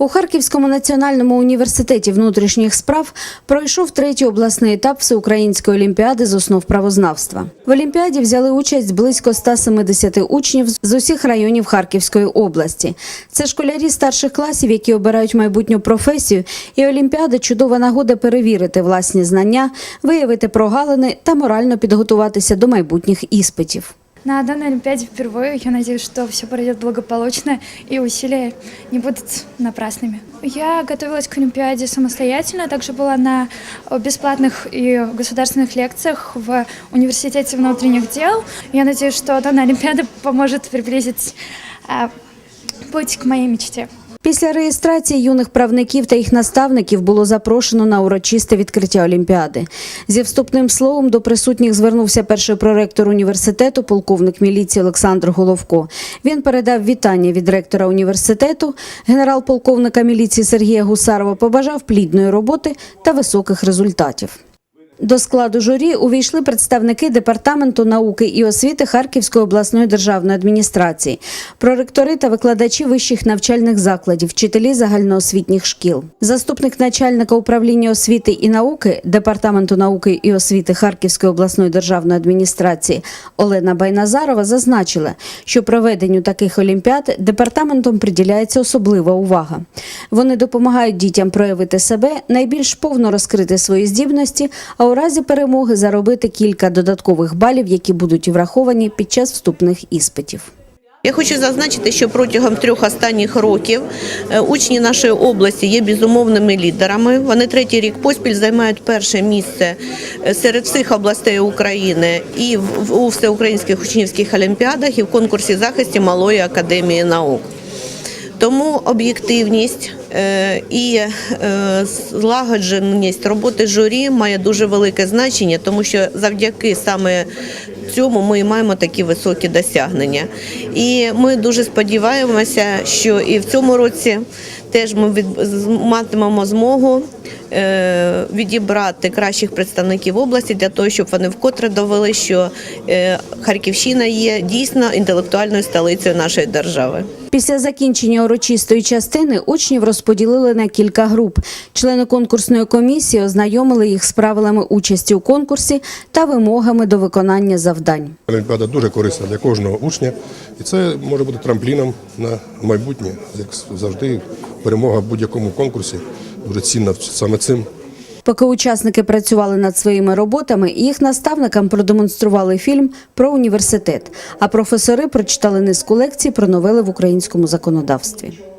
У Харківському національному університеті внутрішніх справ пройшов третій обласний етап всеукраїнської олімпіади з основ правознавства. В олімпіаді взяли участь близько 170 учнів з усіх районів Харківської області. Це школярі старших класів, які обирають майбутню професію, і олімпіада чудова нагода перевірити власні знання, виявити прогалини та морально підготуватися до майбутніх іспитів. На данной Олимпиаде впервые. Я надеюсь, что все пройдет благополучно и усилия не будут напрасными. Я готовилась к Олимпиаде самостоятельно, также была на бесплатных и государственных лекциях в Университете внутренних дел. Я надеюсь, что данная Олимпиада поможет приблизить а, путь к моей мечте. Після реєстрації юних правників та їх наставників було запрошено на урочисте відкриття Олімпіади. Зі вступним словом до присутніх звернувся перший проректор університету, полковник міліції Олександр Головко. Він передав вітання від ректора університету, генерал-полковника міліції Сергія Гусарова побажав плідної роботи та високих результатів. До складу журі увійшли представники департаменту науки і освіти Харківської обласної державної адміністрації, проректори та викладачі вищих навчальних закладів, вчителі загальноосвітніх шкіл. Заступник начальника управління освіти і науки департаменту науки і освіти Харківської обласної державної адміністрації Олена Байназарова зазначила, що проведенню таких олімпіад департаментом приділяється особлива увага. Вони допомагають дітям проявити себе, найбільш повно розкрити свої здібності, а у разі перемоги заробити кілька додаткових балів, які будуть враховані під час вступних іспитів. Я хочу зазначити, що протягом трьох останніх років е, учні нашої області є безумовними лідерами. Вони третій рік поспіль займають перше місце е, серед всіх областей України і у всеукраїнських учнівських олімпіадах, і в конкурсі захисті Малої академії наук. Тому об'єктивність і е, злагодженість роботи журі має дуже велике значення, тому що завдяки саме цьому ми маємо такі високі досягнення. І ми дуже сподіваємося, що і в цьому році теж ми від, матимемо змогу е, відібрати кращих представників області для того, щоб вони вкотре довели, що е, Харківщина є дійсно інтелектуальною столицею нашої держави. Після закінчення урочистої частини учнів розподілили на кілька груп. Члени конкурсної комісії ознайомили їх з правилами участі у конкурсі та вимогами до виконання завдань. Олімпіада дуже корисна для кожного учня, і це може бути трампліном на майбутнє. Як завжди, перемога в будь-якому конкурсі дуже цінна саме цим. Поки учасники працювали над своїми роботами, їх наставникам продемонстрували фільм про університет, а професори прочитали низку лекцій про новели в українському законодавстві.